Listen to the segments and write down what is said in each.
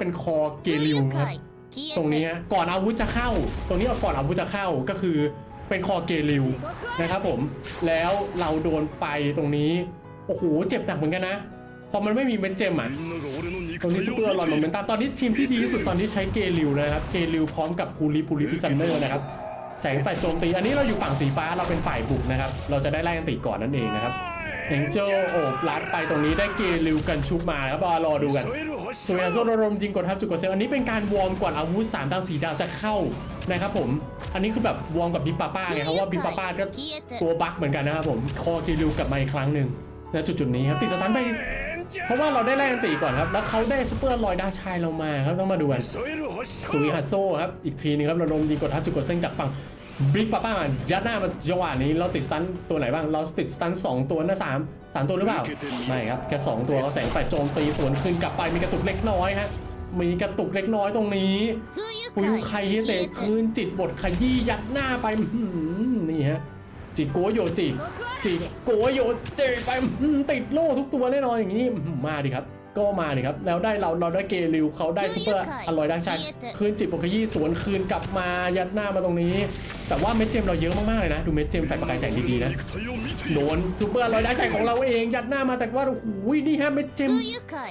เป็นคอเกลิวครับตรงนี้ฮะก่อนอาวุธจะเข้า ตรงนี้ก่อนอาวุธจะเข้าก็คือเป็นคอเกลิวนะครับผม แล้วเราโดนไปตรงนี้โอ้โหเจ็บหนักเหมือนกันนะพอมันไม่มีเบนเจมอะตรงนี้ซูเปอร์ลอยโมเมนตัมตอนนี้ทีมที่ดีที่สุดตอนนี้ใช้เกลิวนะครับ เกลิวพร้อมกับพูลิพูลิพิซันเนอร์นะครับ แสงไฟโจมตี อันนี้เราอยู่ฝั่งสีฟ้าเราเป็นฝ่ายบุกนะครับ เราจะได้ไล่กันตีก่อนนั่นเองนะครับ เอ็งเจลโอบลัดไปตรงนี้ได้เกลิวกันชุบมาครับรอดูกันสุยาโซโดรมยิงกดทับจุดกดเซลอันนี้เป็นการวอร์มก่อนอาวุธ3ดาว4ดาวจะเข้านะครับผม อันนี้คือแบบวอร์มกับบิ๊กป้าป้าไงครับว่าบิ๊กป้าป้าก็ตัวบั๊กเหมือนกันนะครับผมคอเกลิวกลับมาอีกครั้งหนึ่งณจุดจุดๆนี้ครับติดสตันไปเพราะว่าเราได้แรงตีก่อนครับ แล้วเขาได้ซุปเปอร์ลอยดาชายเรามาครับต้องมาดูกันสุยฮัตโซครับอีกทีนึงครับเราลงยิงกดทับจุดกดเส้นจากฝั่ง บิ๊กป้าป้ายัดหน้ามาจังหวะนี้เราติดสตันตัวไหนบ้าง เราติดสตันสองตัวนะสามสามตัวหรือเปล่า ไม่ครับแค่สองตัวเขาแสงไฟโจมตีสวนคืนกลับไปมีกระตุกเล็กน้อยฮะมีกระตุกเล็กน้อยตรงนี้ปุยไคเฮเตะคืนจิตบทขยี้ยัดหน้าไปนี่ฮะจิโกโยจิจิโกโยจิไปติดโล่ทุกตัวแน่นอนอย่างนี้มาดิครับ ก็มาดิครับแล้วได้เราเราได้เกลิวเขาได้ซูเปอร์อร่อยดักชัยคืนจิตปกยีสวนคืนกลับมายัดหน้ามาตรงนี้ แต่ว่าเม็ดเจมเราเยอะมากๆเลยนะดูเม็ดเจมใส่ประกายแสงดีๆนะโดนซูเปอร์อร่อยดักชัยของเราเองยัดหน้ามาแต่ว่าโอ้โหนี่ฮะเม็ดเจม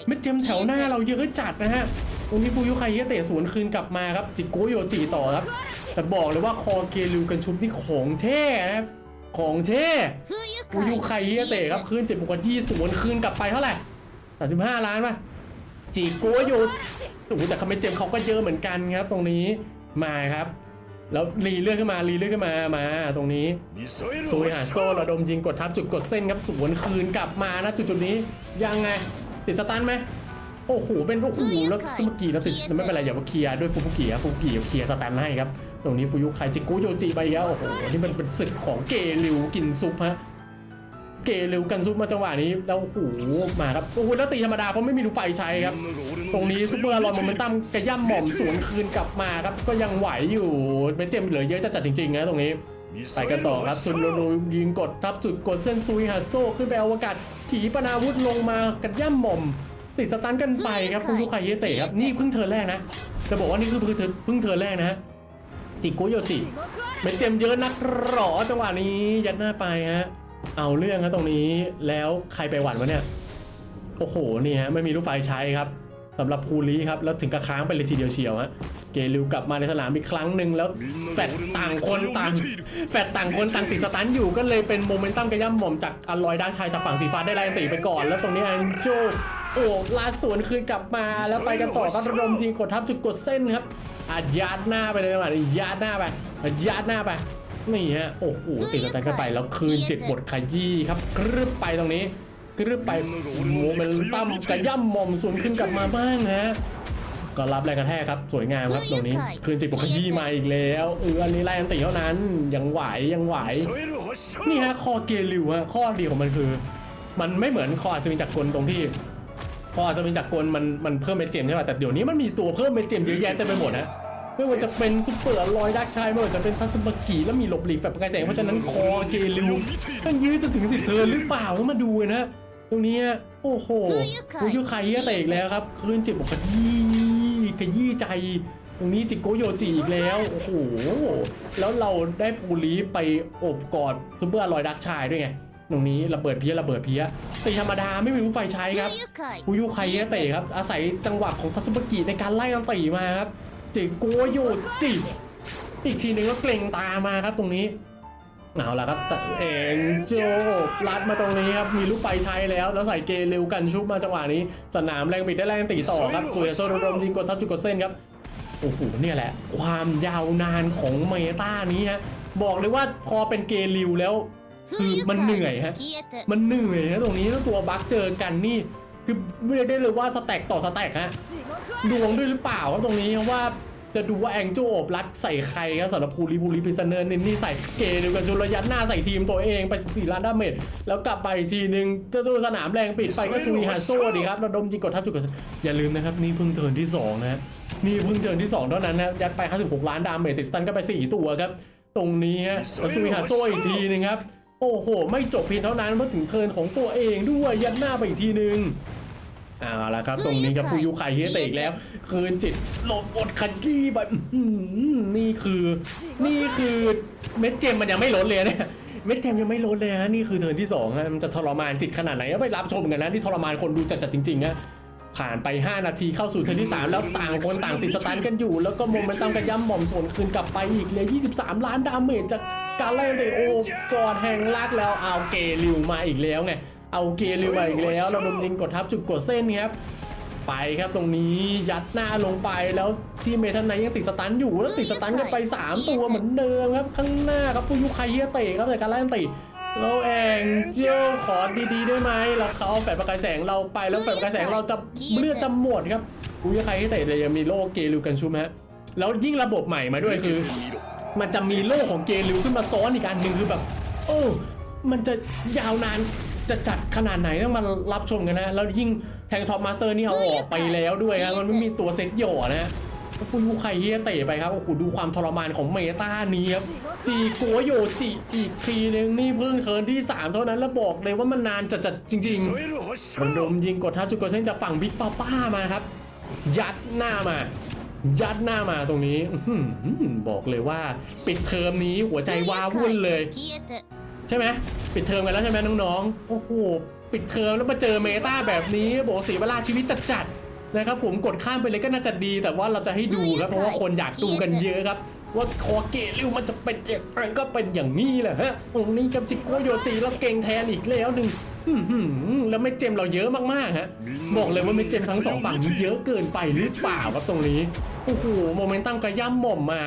เม็ดเจมแถวหน้าเราเยอะจัดนะฮะตรงนี้ฟูยุไคเฮเตะสวนคืนกลับมาครับจิโกโยจิต่อครับแต่บอกเลยว่าคอเกลิวกันชุบที่ของแท้นะครับของแท้ฟูยุไคเฮเตะครับคืนเจ็ดบุกยี่สวนคืนกลับไปเท่าไหร่ สามสิบห้าล้านป่ะจิโกโยโอ้แต่คาเมเจมเขาก็เยอะเหมือนกันครับ ตรงนี้มาครับ แล้วรีเลื่อนขึ้นมารีเลื่อนขึ้นมามาตรงนี้ซุยหาโซ่ระดมยิงกดทับจุดกดเส้นครับสวนคืนกลับมานะจุดจุดนี้ยังไง ติดสตันไหมโอ้โหเป็นโอ้โหแล้วเมื่อกี้เราติดไม่เป็นไรอย่ามาเคลียร์ด้วยฟูฟุกิอะฟูฟุกิเคลียร์สตันให้ครับ ตรงนี้ฟูยุไคจิกุโยจิไปแล้วโอ้โหนี่มันเป็นศึกของเกลิวกินซุปฮะ เกลิวกันซุปมาจังหวะนี้แล้วโอ้โหมาครับโอ้โหแล้วตีธรรมดาเพราะไม่มีลูกไฟใช้ครับ ตรงนี้ซุปเปอร์อลอนโมเมนตัมกระย่ำหม่อมสวนคืนกลับมาครับก็ยังไหวอยู่เป็นเจมเหลือเยอะจัดๆจริงๆนะตรงนี้ไปกันต่อครับซุนโนโนยิงกดทับจุดกดเส้นซุยฮาโซขึ้นไปอวกาศขี่ปนาวุธลงมากันย่ำหม่อม ติดสตันกันไปครับฟุกุไคเยเตะครับนี่เพิ่งเธอแรกนะจะบอกว่านี่คือเพิ่งเธอเพิ่งเธอแรกนะฮะจิโกโยจิเป็นเจมเยอะนักหรอจังหวะนี้ยัดหน้าไปฮะ เอาเรื่องครับตรงนี้แล้วใครไปหวั่นวะเนี่ย โอ้โหนี่ฮะไม่มีลูกไฟใช้ครับสำหรับคูลีครับ แล้วถึงกระค้างไปเลยทีเดียวเชียวฮะเกลิวกลับมาในสนามอีกครั้งหนึ่งแล้วแฟดต่างคนต่างแฟดต่างคนต่างติดสตันอยู่ก็เลยเป็นโมเมนตัมกระย่ำหม่อมจากอลอยดักชายจากฝั่งสีฟ้าได้ไล่ตีไปก่อน แล้วตรงนี้อันโจโอ้ลาสวนคืนกลับมาแล้วไปกันต่อครับระดมยิงกดทับจุดกดเส้นครับอายัดหน้าไปเลยว่ะยัดหน้าไปยัดหน้าไป นี่ฮะ โอ้โหติดสตันกันไปแล้วคืนจิตบทขยี้ครับกรึบไปตรงนี้กรึบไปโมเมนตัมกระย่ำหม่อมสวนขึ้นกลับมาบ้างฮะก็รับแรงกระแทกครับ สวยงามครับตรงนี้ คืนจิตปกขยี้มาอีกแล้วเอออันนี้ไล่อันติเท่านั้น ยังไหวยังไหว นี่ฮะคอเกลิวฮะข้อดีของมันคือ มันไม่เหมือนคออัศวินจักกลตรงที่ คออัศวินจักกลมันมันเพิ่มเม็ดเจมใช่ป่ะแต่เดี๋ยวนี้มันมีตัวเพิ่มเม็ดเจมเยอะแยะเต็มไปหมดนะ ไม่ว่าจะเป็นซุปเปอร์ลอยดักชายไม่ว่าจะเป็นทัสมากิแล้วมีหลบหลีกแฟบประกายแสงเพราะฉะนั้นคอเกลิวมันยื้อจนถึงสิบเทิร์นหรือเปล่าต้องมาดูนะตรงนี้ฮะโอ้โหฟูยุไคเฮเตะอีกแล้วครับคลื่นจิตบอกขยี้ขยี้ใจ ตรงนี้จิโกโยจิอีกแล้วโอ้โหแล้วเราได้ปูรีไปโอบกอดซูเปอร์อลอยดักชายด้วยไงตรงนี้ระเบิดเพี้ยระเบิดเพี้ยตีธรรมดาไม่มีลูกไฟใช้ครับฟูยุไคเฮเตะครับอาศัยจังหวะของทัสมากิในการไล่อันตีมาครับ จิโกโยจิอีกทีหนึ่งก็เกรงตามาครับตรงนี้เอาละครับแต่เองโจลัดมาตรงนี้ครับมีลูกไฟใช้แล้ว แล้วใส่เกเร็วกันชุบมาจังหวะนี้ สนามแรงบิดได้แรงตีต่อครับสุยโซโดรมยิงกดทับจุดกดเส้นครับโอ้โหเนี่ยแหละ ความยาวนานของเมตานี้ฮะบอกเลยว่าพอเป็นเกลิวแล้วคือมันเหนื่อยฮะมันเหนื่อยนะตรงนี้แล้วตัวบัคเจอกันนี่ คือเรียกได้เลยว่าสแต็กต่อสแต็กฮะดวงด้วยหรือเปล่าครับตรงนี้เพราะว่าจะดูว่าแองโจโอบรัดใส่ใครครับสำหรับภูริภูริพิซเนอร์นี่นี่ใส่เกเดียวกันจุลยันหน้าใส่ทีมตัวเองไป 14 ล้านดาเมจแล้วกลับไปอีกทีนึงจะดูสนามแรงปิดไปก็ซูนิฮาโซ่ดีครับระดมยิงกดทับจุดกระสุนอย่าลืมนะครับ นี่เพิ่งเทิร์นที่ 2นะฮะนี่เพิ่งเทิร์นที่ 2 เท่านั้นนะยัดไป 56 ล้านดาเมจติดสตันก็ไป 4 ตัวครับ ตรงนี้ฮะแล้วซูนิฮาโซ่อีกทีนึงครับโอ้โห ไม่จบเพียงเท่านั้นเมื่อถึงเทิร์นของตัวเองด้วยยัดหน้าไปอีกทีนึง เอาละครับ ตรงนี้กับฟูยุไคเฮเตะอีกแล้ว คืนจิตหลบอดคันจี้ไปอื้อหือนี่คือ นี่คือเม็ดเจมมันยังไม่ลดเลยเนี่ยเม็ดเจมยังไม่ลดเลยฮะนี่คือเทิร์นที่สองฮะมันจะทรมานจิตขนาดไหนก็ไปรับชมกันนะที่ทรมานคนดูจัดๆจริงๆฮะผ่านไป 5 นาทีเข้าสู่เทิร์นที่ 3 แล้วต่างคนต่างติดสตันกันอยู่ แล้วก็โมเมนตัมกระย่ำหม่อมสวนคืนกลับไปอีกเลย 23 ล้านดาเมจจากการไล่เตะโอกอดแห่งรักแล้วเอาเกลิวมาอีกแล้วไง เอาเกลิวมาอีกแล้วเราดนยิงกดทับจุดกดเส้นครับไปครับตรงนี้ยัดหน้าลงไปแล้วที่เมทันไนยังติดสตันอยู่แล้วติดสตันกันไป 3 ตัวเหมือนเดิมครับ ข้างหน้าครับฟูยุไคเฮียเตะครับในการไล่ติเราแองเจียวขอดีๆได้ไหมเราเขาเอาแฝดประกายแสงเราไปแล้วแฝดประกายแสงเราจะเลือดจะหมดครับฟูยุไคเฮียเตะเลยยังมีโลเกลิวกันชุมฮะแล้วยิ่งระบบใหม่มาด้วยคือ มันจะมีโลกของเกลิวขึ้นมาซ้อนอีกอันหนึ่งคือแบบโอ้มันจะยาวนาน จะจัดขนาดไหนต้องมารับชมกันนะ แล้วยิ่งแทงท็อปมาสเตอร์นี่เอาออกไปแล้วด้วยนะมันไม่มีตัวเซ็ตหย่อนะฟูยูใครเฮียเตะไปครับโอ้โหดูความทรมานของเมตานี้ครับจีกัวโยจิอีกทีนึงนี่เพิ่งเทิร์นที่ 3 เท่านั้นแล้วบอกเลยว่ามันนานจัดจัดจริงๆมันโดมยิงกดท้าจุกดเส้นจากฝั่งบิ๊กป้าป้ามาครับ ยัดหน้ามา ยัดหน้ามาตรงนี้บอกเลยว่า ปิดเทอมนี้หัวใจว้าวุ่นเลย ใช่ไหมปิดเทอมกันแล้วใช่ไหมน้องๆ โอ้โห ปิดเทอมแล้วมาเจอเมตาแบบนี้บอกเสียเวลาชีวิตจัดๆนะครับผมกดข้ามไปเลยก็น่าจะดี แต่ว่าเราจะให้ดูครับเพราะว่าคนอยากดูกันเยอะครับ ว่าคอเกตริวมันจะเป็นอย่างไรก็เป็นอย่างนี้แหละฮะตรงนี้กับจิโกโยจิแล้วเก่งแทนอีกแล้วหนึ่งอื้อหือแล้วไม่เจมเราเยอะมากๆฮะบอกเลยว่าไม่เจมทั้งสองฝั่งนี้เยอะเกินไปหรือเปล่าครับตรงนี้โอ้โหโมเมนตัมกระย่ำหม่อมมา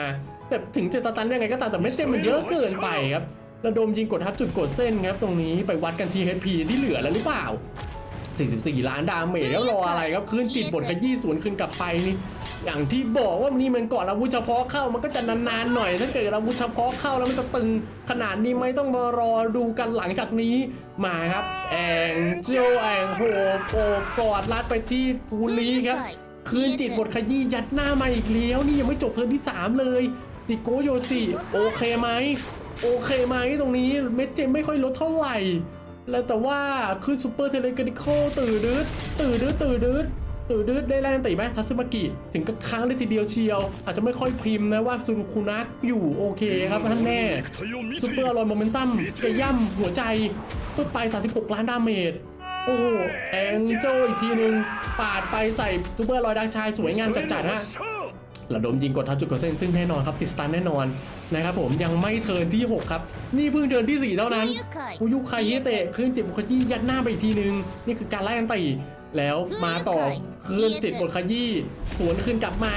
แต่ถึงจะตันยังไงก็ตามแต่ไม่เจมมันเยอะเกินไปครับ ระดมยิงกดทับจุดกดเส้นครับตรงนี้ไปวัดกันที HP ที่เหลือแล้วหรือเปล่า 44 ล้านดาเมจแล้วรออะไรครับคืนจิตบทขยี้สวนคืนกลับไปนี่อย่างที่บอกว่านี่มันก่อนอาวุธเฉพาะเข้ามันก็จะนานๆหน่อย ถ้าเกิดอาวุธเฉพาะเข้าแล้วมันจะตึงขนาดนี้ไม่ต้องมารอดูกันหลังจากนี้มาครับแองเจียวแองโฮโอบกอดรัดไปที่ภูรีครับคืนจิตบทขยี้ยัดหน้ามาอีกแล้วนี่ยังไม่จบเทิร์นที่ 3 เลยจิโกโยจิโอเคไหม โอเคไหมตรงนี้เม็ดเจมไม่ค่อยลดเท่าไหร่ แล้วแต่ว่าขึ้นซูเปอร์เทเลกรานิโคตื่นดืดตื่นดืดตื่นดืดตื่นดืดได้แรงตีไหมทัศมากิถึงกับค้างได้ทีเดียวเชียว อาจจะไม่ค่อยพิมพ์นะว่าซูรุคุนะอยู่โอเคครับท่านแน่ซูเปอร์ลอยโมเมนตัมจะย่ำหัวใจเพื่อไป 36 ล้านดาเมจโอ้แองเจอีกทีนึงปาดไปใส่ซูเปอร์ลอยดังชายสวยงามจัดๆฮะ ระดมยิงกดทับจุดกดเส้นซึ่งแน่นอนครับติดสตันแน่นอนนะครับผมยังไม่เทินที่ 6 ครับ นี่เพิ่งเทินที่ 4 เท่านั้นอุยุไคเฮเตะขึ้นจิตบุคยียัดหน้าไปอีกทีนึง นี่คือการไล่อันตีแล้วมาต่อขึ้นจิตบทขยี้สวนขึ้นกลับมา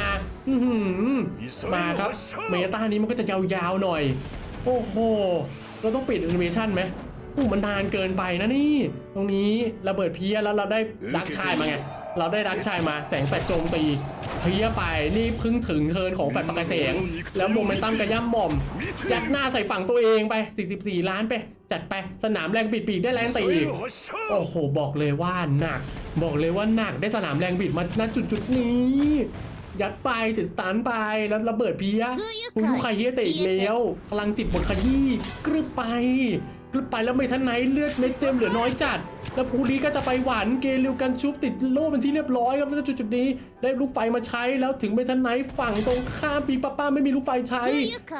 อืมาครับเมตานี้มันก็จะยาวๆหน่อย โอ้โหเราต้องปิดแอนิเมชันไหมอู้มันนานเกินไปนะนี่ ตรงนี้ระเบิดเพี้ยแล้วเราได้ดักชายมาไง เราได้รักชายมาแสงแปดโจมตีเพี้ยไปรีบพึ่งถึงเทินของแปดปากกระเสงแล้วโมเมนตัมกระย่ำหม่อม ยัดหน้าใส่ฝั่งตัวเองไป 44 ล้านไป จัดไปสนามแรงบิดปีกได้แรงตีโอ้โห บอกเลยว่าหนัก บอกเลยว่าหนักได้สนามแรงบิดมาณจุดจุดนี้ ยัดไปติดสตานไปแล้วระเบิดเพี้ยคุณยูคาเฮียเตะอีกแล้วพลังจิตบทขยี้กรึบไป ไปแล้วไม่ทันไหนเลือดเม็ดเจมเหลือน้อยจัด แล้วภูรีก็จะไปหวานเกลิวกันชุบติดโล่เป็นที่เรียบร้อยครับแล้วจุดจุดๆนี้ ได้ลูกไฟมาใช้แล้วถึงไม่ทันไหนฝั่งตรงข้ามปีป้าป้าไม่มีลูกไฟใช้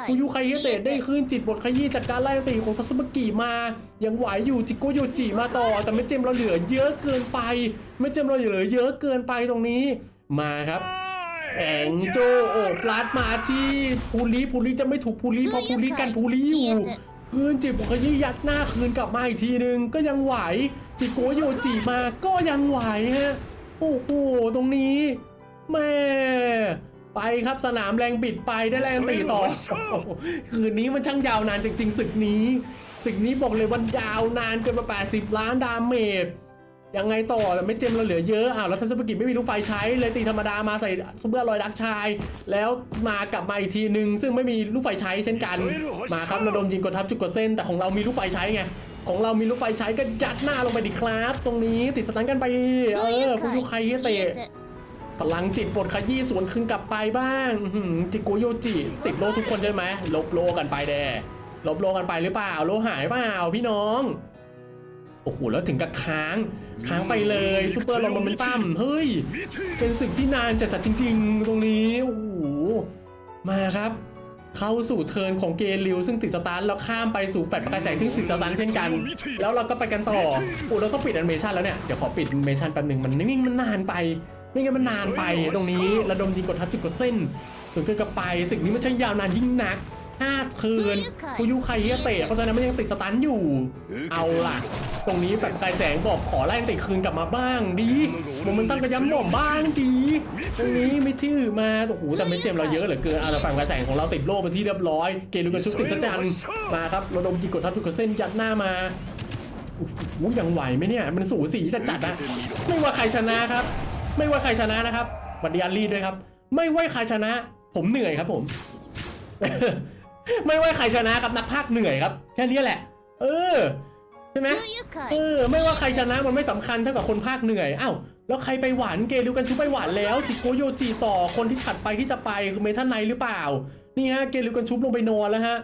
คุยูไคเฮเตะได้ขึ้นจิตบทขยี้จากการไล่ตีของทัศมกิมายังไหวอยู่จิโกโยจิมาต่อ แต่ไม่เจมเราเหลือเยอะเกินไปไม่เจมเราเหลือเยอะเกินไปตรงนี้มาครับแองโจโอบลัดมาที่ภูริภูริจะไม่ถูกภูริเพราะภูริกันภูริอยู่ คืนจิบขยี้ยัดหน้าคืนกลับมาอีกทีนึงก็ยังไหวจิโกโยจิมาก็ยังไหวฮะโอ้โหตรงนี้แม่ไปครับสนามแรงบิดไปได้แรงตีต่อคืนนี้มันช่างยาวนานจริงๆศึกนี้ศึกนี้บอกเลยว่ายาวนานเกินมา 80 ล้านดาเมจ ยังไงต่อแต่ไม่เจมเราเหลือเยอะอ้าวแล้วทัศนกิจไม่มีลูกไฟใช้เลยตีธรรมดามาใส่ซุปเปอร์ลอยดักชาย แล้วมากลับมาอีกทีหนึ่งซึ่งไม่มีลูกไฟใช้เช่นกัน มาครับระดมยิงกดทับจุดกดเส้นแต่ของเรามีลูกไฟใช้ไงของเรามีลูกไฟใช้ก็ยัดหน้าลงไปดิครับ ตรงนี้ติดสตันกันไปดิเออคุณยูใครเตะพลังจิตปลดขยี้สวนคืนกลับไปบ้างจิโกโยจิติดโลทุกคนใช่ไหมลบโลกันไปแดลบโลกันไปหรือเปล่า โลหายเปล่าพี่น้อง โอ้โหแล้วถึงกับค้างค้างไปเลยซูเปอร์ลอนโมเมนตัมเฮ้ย เป็นศึกที่นานจัดจัดจริง ๆ ตรงนี้โอ้โหมาครับ เข้าสู่เทิร์นของเกลิวซึ่งติดสตาร์ทแล้วข้ามไปสู่แฟลชประกายแสงซึ่งติดสตาร์ทเช่นกัน แล้วเราก็ไปกันต่อโอ้เราต้องปิดแอนิเมชันแล้วเนี่ยเดี๋ยวขอปิดแอนิเมชันแป๊บหนึ่งมันนิ่งๆมันนานไปไม่งั้นมันนานไปตรงนี้ระดมยิงกดทับจุดกดเส้นถึงขึ้นกับไปสิ่งนี้มันใช้ยาวนานยิ่งนักห้าเทิร์นกูยูใครเฮียเตะเพราะฉะนั้นมันยังติดสตันอยู่ เอาล่ะ ตรงนี้แฟลชประกายแสงบอกขอไล่ติดคืนกลับมาบ้างดีโมเมนตัมกระย้ำหม่อมบ้างดี ตรงนี้ไม่ชื่อมาโอ้โหแต่ไม่เจมเราเยอะเหลือเกินเอาแต่ฝั่งกระแสงของเราติดโล่ไปที่เรียบร้อย เกลูกันชุดติดสัจจันทร์มาครับระดมยิกดทับจุกเส้นยัดหน้ามาโอ้ยังไหวไหมเนี่ย มันสูสีจัดจัดๆอะไม่ว่าใครชนะครับ ไม่ว่าใครชนะนะครับสวัสดีอารีด้วยครับ ไม่ว่าใครชนะ ผมเหนื่อยครับผม ไม่ว่าใครชนะครับนักพากเหนื่อยครับ แค่นี้แหละ เออ ช่ไหมเออไม่ว่าใครชนะมันไม่สำคัญเท่ากับคนภาคเหนื่อยอ้าวแล้วใครไปหวานเกลิวกันชุบไปหวานแล้ว จิโกโยจิต่อคนที่ถัดไปที่จะไปคือเมทันไนหรือเปล่า นี่ฮะเกลิวกันชุบลงไปนอนแล้วฮะ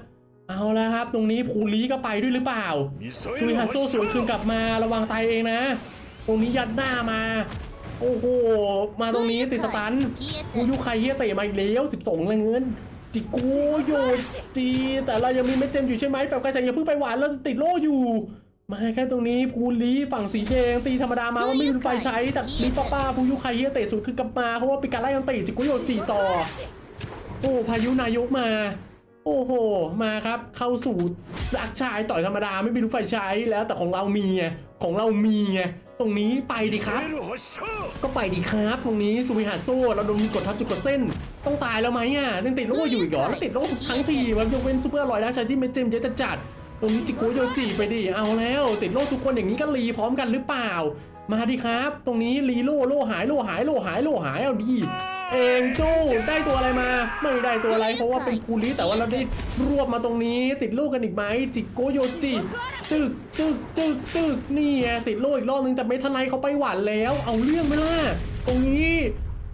เอาแล้วครับ ตรงนี้ภูรีก็ไปด้วยหรือเปล่าซูมิฮาโซสวนคืนกลับมาระวังตายเองนะ ตรงนี้ยัดหน้ามาโอ้โหมาตรงนี้ติดสตันกูยุใครเฮียเตะมาอีกแล้ว12เลยเงินจิโกโยจีแต่เรายังมีเม็ดเจมอยู่ใช่ไหมแฟนกระแสงอย่าเพิ่งไปหวานแล้วติดโล่อยู่ มาแค่ตรงนี้ภูลีฝั่งสีแดงตีธรรมดามาว่าไม่มีไฟใช้แต่ลีป้าป้าภูยุใครเฮียเตะสุดคือกลับมาเพราะว่าเป็นการไล่กันตีจิโกโยจีต่อ โอ้พายุนายกมา โอ้โห มาครับ เข้าสู่รักชายต่อยธรรมดาไม่มีลูกไฟใช้แล้วแต่ของเรามีไงของเรามีไงตรงนี้ไปดิครับ ก็ไปดีครับ ตรงนี้สุวิหารโซ่เราโดนมีกดทับจุดกดเส้น ต้องตายแล้วไหมอะยังติดโล่อยู่อีกเหรอแล้วติดโล่ทั้งสี่มันยกเว้นซูเปอร์ลอยนะใช้ที่เมเจมเยอะจะจัด ตรงนี้จิโกโยจิไปดิเอาแล้ว ติดโล่ทุกคนอย่างนี้ก็รีพร้อมกันหรือเปล่า มาดิครับ ตรงนี้รีโล่โล่หายโล่หายโล่หายโล่หายเอาดีเองจู้ได้ตัวอะไรมา ไม่ได้ตัวอะไรเพราะว่าเป็นคูลิแต่ว่าเราได้รวบมาตรงนี้ ติดโล่กันอีกไหมจิโกโยจิตึกตึกตึกตึกนี่ติดโล่อีกรอบนึงแต่ไม่ทันไรเขาไปหวานแล้ว เอาเรื่องไหมล่ะตรงนี้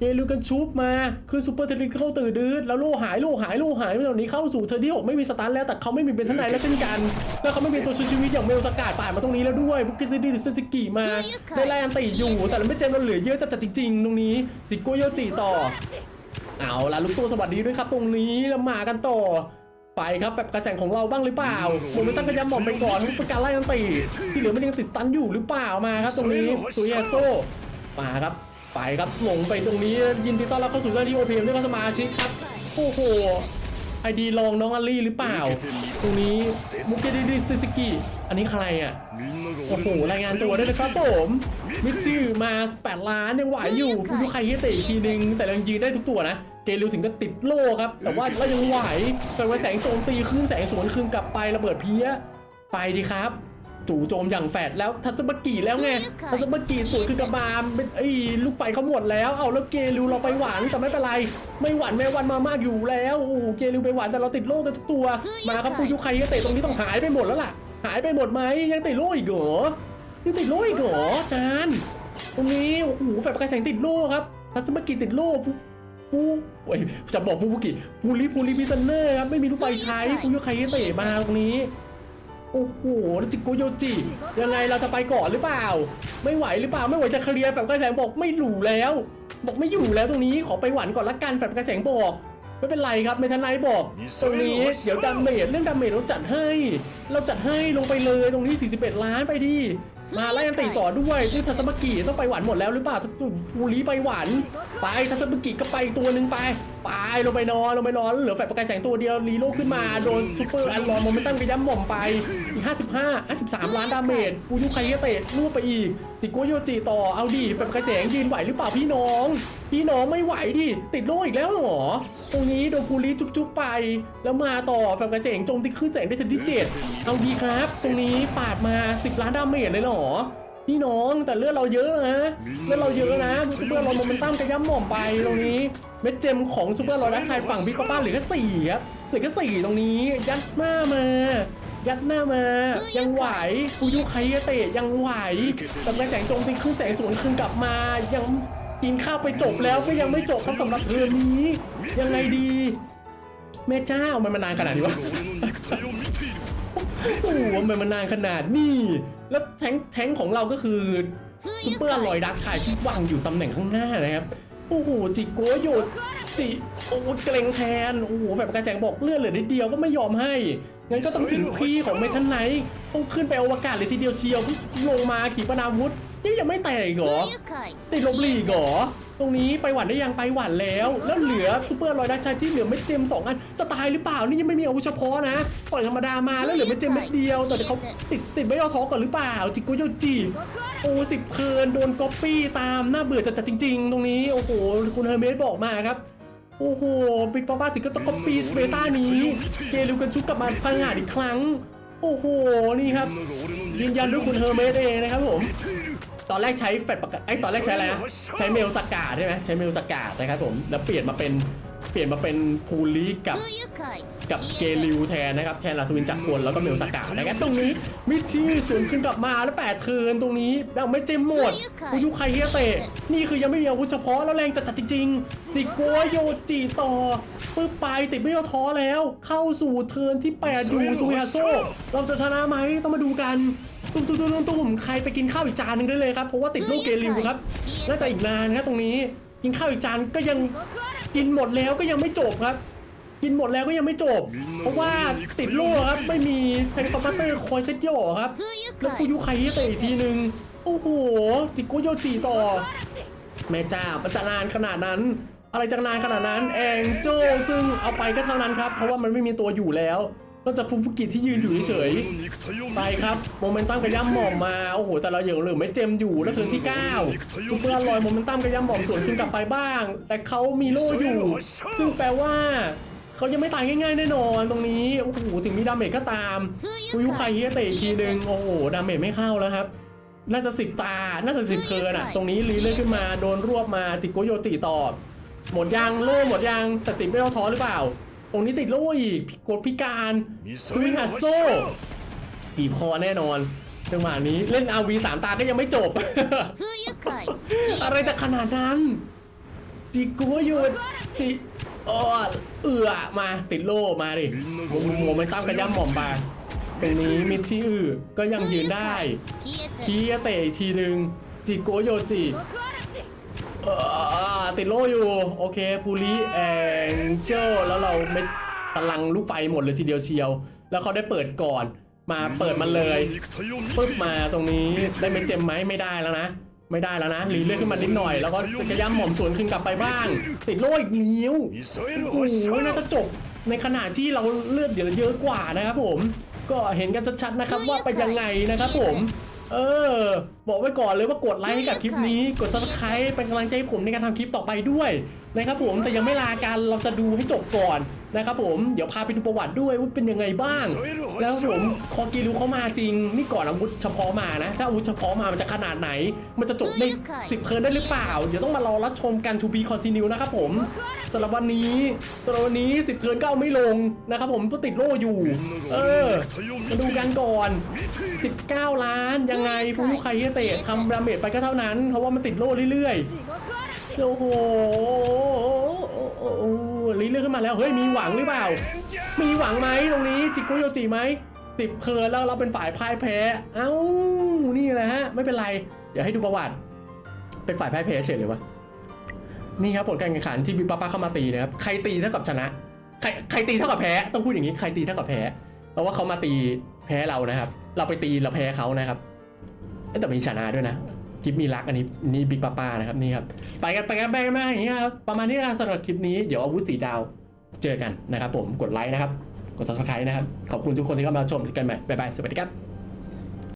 เยลูกันชุบมาคือซูเปอร์เทคนิคเข้าตื่นดื้อแล้วโล่หายโล่หายโล่หายตอนนี้เข้าสู่เทอร์ที่หกไม่มีสตาร์ทแล้วแต่เขาไม่มีเป็นทนายแล้วเช่นกัน แล้วเขาไม่มีตัวช่วยชีวิตอย่างเมลสกาดป่านมาตรงนี้แล้วด้วยบุกิติดิสซิกิมาได้ไล่อันติอยู่ แต่ไม่เจมเราเหลือเยอะจัดๆจริงๆตรงนี้จิโกโยจิต่อ เอาละลูกตัวสวัสดีด้วยครับ ตรงนี้แล้วมากันต่อไปครับแบบกระแสงของเราบ้างหรือเปล่าโมเมนตัมกระยำหม่อมไปก่อนเป็นการไล่กันตีที่เหลือมันยังติดสตันอยู่หรือเปล่ามาครับตรงนี้สุยาโซมาครับ ไปครับหลงไปตรงนี้ยินดีต้อนรับเข้าสู่เจ้าที่โอพีเอ็มด้วยครับสมาชิกครับโอ้โหไอดีลองน้องอลลี่หรือเปล่า ตรงนี้มุกเกดิดิซิสกิอันนี้ใครอะโอ้โหรายงานตัวด้วยนะครับผมมิจิมา8ล้านยังไหวอยู่ฟูยุใครที่เตะอีกทีนึง แต่ยังยืนได้ทุกตัวนะเกลิวถึงก็ติดโล่ครับ แต่ว่าเรายังไหวแต่ว่าแสงโจมตีคลื่นแสงสวนคืนกลับไประเบิดเพี้ยไปดีครับ จู่โจมอย่างแฟดแล้วทัศบกีแล้วไงทัศบกีสวนคือกระบาลเป็นไอ้ลูกไฟเขาหมดแล้วเอาแล้วเกลิวเราไปหวานแต่ไม่เป็นไร ไม่หวานแม่วันมามากอยู่แล้วโอ้โหเกลิวไปหวานแต่เราติดโล่กันทุกตัว มาครับฟูยุใครที่เตะตรงนี้ต้องหายไปหมดแล้วล่ะ หายไปหมดไหมยังติดโล่อีกเหรอยังติดโล่อีกเหรอจานตรงนี้โอ้โหแฟลชประกายแสงติดโล่ครับทัศมกิติดโล่ฟูฟูเอ้ยจะบอกฟูบุกิฟูริฟูริพิซันเนอร์ครับไม่มีลูกไฟใช้ฟูยุใครที่เตะมาตรงนี้ โอ้โหแล้วจิโกโยจิยังไงเราจะไปก่อนหรือเปล่า ไม่ไหวหรือเปล่าไม่ไหวจะเคลียร์แฟลชประกายแสงบอกไม่หลูแล้ว บอกไม่อยู่แล้วตรงนี้ขอไปหวันก่อนละกันแฟลชประกายแสงบอก ไม่เป็นไรครับเมทนไนบอก ตรงนี้เดี๋ยวดาเมจเรื่องดาเมจเราจัดให้ เราจัดให้ลงไปเลยตรงนี้ 41 ล้านไปดิมาไล่กันตีต่อด้วยที่ทัศมกิต้องไปหวานหมดแล้วหรือเปล่าฟูรีไปหวานไปทัศมกิก็ไปตัวหนึ่งไปไปลงไปนอนลงไปนอนเหลือแฟลชประกายแสงตัวเดียวรีโลขึ้นมาโดนซูเปอร์อันลอนโมเมนตัมกระย้ำหม่อมไปอีก55 53 ล้านดาเมจกูยุใครก็เตะลูกไปอีกติโกโยจิต่อเอาดิแฟลชประกายแสงยืนไหวหรือเปล่าพี่น้อง พี่น้องไม่ไหวดิติดโล่อีกแล้วหรอตรงนี้โดนภูริจุ๊บๆไป แล้วมาต่อแฟนกระเสงโจมตีขึ้นแสงได้ถึงที่เจ็ดเอาดีครับ ตรงนี้ปาดมา 10 ล้านดาเมจเลยหรอ พี่น้องแต่เลือดเราเยอะนะเลือดเราเยอะนะซูเปอร์ลอยโมเมนตัมกระย่ำหม่อมไปตรงนี้เม็ดเจมของซูเปอร์ลอยนักชายฝั่งบิ๊กป้าเหลือแค่สี่ครับเหลือแค่สี่ตรงนี้ยัดหน้ามายัดหน้ามา ยังไหวฟูยุไคเตะยังไหวแต่แสงโจมตีขึ้นแสงสวนคืนกลับมา ยังกินข้าวไปจบแล้วก็ยังไม่จบครับสำหรับเรื่องนี้ ยังไงดี แม่เจ้ามันมานานขนาดนี้วะ โอ้โหทำไมมันนานขนาดนี้ แล้วแทงแทงของเราก็คือซุปเปอร์อลอยดักชายที่วางอยู่ตำแหน่งข้างหน้านะครับ โอ้โหจิโกโยจิโอ้เกรงแทน โอ้โหแบบกระแสงบอกเลือนเหลือนิดเดียวก็ไม่ยอมให้ งั้นก็ต้องถึงพี่ของเมทันไนท์ต้องขึ้นไปอวกาศเลยทีเดียวเชียวลงมาขี่ปนาวุธนี่ยังไม่แตกอีกเหรอติดลบหลีกเหรอ ตรงนี้ไปหวันได้ยังไปหวันแล้ว แล้วเหลือซูเปอร์ลอยดักชัยที่เหลือไม่เจมสองอันจะตายหรือเปล่านี่ยังไม่มีอาวุธเฉพาะนะต่อยธรรมดามาแล้วเหลือไม่เจมเม็ดเดียวแต่เขาติดติดไม่ยอท้อก่อนหรือเปล่า จิโกโยจิโอ้สิบเทิร์นโดนก๊อปปี้ตามน่าเบื่อจัดจริง ๆ ตรงนี้โอ้โหคุณเฮอร์เมสบอกมาครับโอ้โหบิ๊กป้าป้าถึงก็ต้องก๊อปปี้เบต้านี้เกลิวกันชุกกลับมาพังงาอีกครั้ง โอ้โห นี่ครับ ยืนยันด้วยคุณเฮอร์เมสเองนะครับผม ตอนแรกใช้แฟดประกาศไอ้ตอนแรกใช้อะไรนะใช้เมลสกาดใช่ไหมใช้เมลสกาดนะครับผม แล้วเปลี่ยนมาเป็นเปลี่ยนมาเป็นพูลีกับ กับเกลิวแทนนะครับแทนลาสวินจักรกลแล้วก็เมลสกาดนะครับตรงนี้มิชชี่สวนขึ้นกลับมาแล้วแปดเทิร์นตรงนี้ยังไม่เจมหมดอุยุไคเฮียเตะนี่คือยังไม่มีอาวุธเฉพาะแล้วแรงจัดๆจริงๆติโกโยจิต่อปึ๊บไปติดไม่ยอท้อแล้ว เข้าสู่เทิร์นที่แปดอยู่ซูยาโซเราจะชนะไหมต้องมาดูกันตุ้มตุ้มตุ้มตุ้มตุ้มใครไปกินข้าวอีกจานหนึงได้เลยครับเพราะว่าติดโรคเกลิวครับน่าจะอีกนานครับตรงนี้กินข้าวอีกจานก็ยังกินหมดแล้วก็ยังไม่จบครับ กินหมดแล้วก็ยังไม่จบ เพราะว่าติดโรคครับ ไม่มีเทเลคอมพัตเตอร์คอยเซตโยครับ แล้วฟูยุไคเฮเตะอีกทีนึง โอ้โห จิโกโยจิต่อ แม่เจ้ามันจะนานขนาดนั้น อะไรจะนานขนาดนั้น แองโจซึ่งเอาไปก็เท่านั้นครับ เพราะว่ามันไม่มีตัวอยู่แล้วนอกจากฟูฟุกิที่ยืนอยู่เฉยๆไปครับ โมเมนตัมกระย่ำหม่อมมา โอ้โห แต่เรายังเหลือไม่เจมอยู่ แล้วถึงที่9ซุปเปอร์อลอยโมเมนตัมกระย่ำหม่อมสวนขึ้นกลับไปบ้าง แต่เขามีโล่อยู่ ซึ่งแปลว่า เขายังไม่ตายง่ายๆแน่นอนตรงนี้โอ้โหถึงมีดาเมจก็ตามฟูยุไคเฮียเตะอีกทีนึงโอ้โหดาเมจไม่เข้าแล้วครับ น่าจะสิบตา น่าจะสิบเทิร์นอะตรงนี้รีเลื่อนขึ้นมาโดนรวบมาจิโกโยติต่อหมดยังโล่หมดยังแต่ติดไม่ต้องท้อหรือเปล่า ตรงนี้ติดโล่อีกกดพิการสวิงอัดโซ่ปีบคอแน่นอนจังหวะนี้เล่นอาวีสามตาก็ยังไม่จบ อะไรจะขนาดนั้นจิโกโยติ อ๋อเอือมาติดโล่มาดิโมโมไม่ตั้มกระย่ำหม่อมไปตรงนี้มิดที่อือก็ยังยืนได้คียเตะอีกทีหนึ่งจิโกโยจิติดโล่อยู่ โอเคพูริแองเจลแล้วเราไม่พลังลูกไฟหมดเลยทีเดียวเชียว แล้วเขาได้เปิดก่อน มาเปิดมันเลยปึ๊บมาตรงนี้ได้เม็ดเจมไหมไม่ได้แล้วนะ ไม่ได้แล้วนะรีเลื่อนขึ้นมานิดหน่อย แล้วก็กระย่ำหม่อมสวนขึ้นกลับไปบ้าง ติดโล่อีกนิ้วโอ้โหน่าจะจบในขณะที่เราเลือดเยอะเยอะกว่านะครับผม ก็เห็นกันชัดๆนะครับว่าเป็นยังไงนะครับผม เออ บอกไว้ก่อนเลยว่ากดไลค์ให้กับคลิปนี้ กด subscribe เป็นกำลังใจให้ผมในการทำคลิปต่อไปด้วยนะครับผมแต่ยังไม่ลากันเราจะดูให้จบก่อนนะครับผมเดี๋ยวพาไปดูประวัติด้วยว่าเป็นยังไงบ้าง แล้วผมคอกีรูเขามาจริง นี่ก่อนอาวุธเฉพาะมานะ ถ้าอาวุธเฉพาะมามันจะขนาดไหน มันจะจบในสิบเทิร์นได้หรือเปล่า เดี๋ยวต้องมารอรับชมกัน to be continue นะครับผมสำหรับวันนี้สำหรับวันนี้สิบเทิร์นก็เอาไม่ลงนะครับผมก็ติดโล่อยู่ เออมาดูกันก่อน 19 ล้านยังไงฟูยุไคเฮเตะทำดาเมจไปก็เท่านั้น เพราะว่ามันติดโล่เรื่อยๆ โอ้โหลีเลื่อนขึ้นมาแล้ว เฮ้ย มีหวังหรือเปล่า มีหวังไหมตรงนี้จิกโกโยจิไหมสิบเทิร์นแล้วเราเป็นฝ่ายพ่ายแพ้ เอ้า นี่แหละฮะ ไม่เป็นไร เดี๋ยวให้ดูประวัติ เป็นฝ่ายพ่ายแพ้เฉยเลยวะ นี่ครับผลการแข่งขันที่บิ๊กป้าป้าเข้ามาตีนะครับ ใครตีเท่ากับชนะ ใครใครตีเท่ากับแพ้ ต้องพูดอย่างนี้ ใครตีเท่ากับแพ้ เพราะว่าเขามาตีแพ้เรานะครับ เราไปตีเราแพ้เขานะครับ แต่มีชนะด้วยนะคลิปมีรักอันนี้นี่บิ๊กป้าป้านะครับนี่ครับไปกันไปกันไปกันมาอย่างเงี้ยครับประมาณนี้นะสำหรับคลิปนี้เดี๋ยวอาวุธสีดาวเจอกันนะครับผมกดไลค์นะครับกด subscribe นะครับขอบคุณทุกคนที่เข้ามาชมกันใหม่บ๊ายบายสวัสดีครับ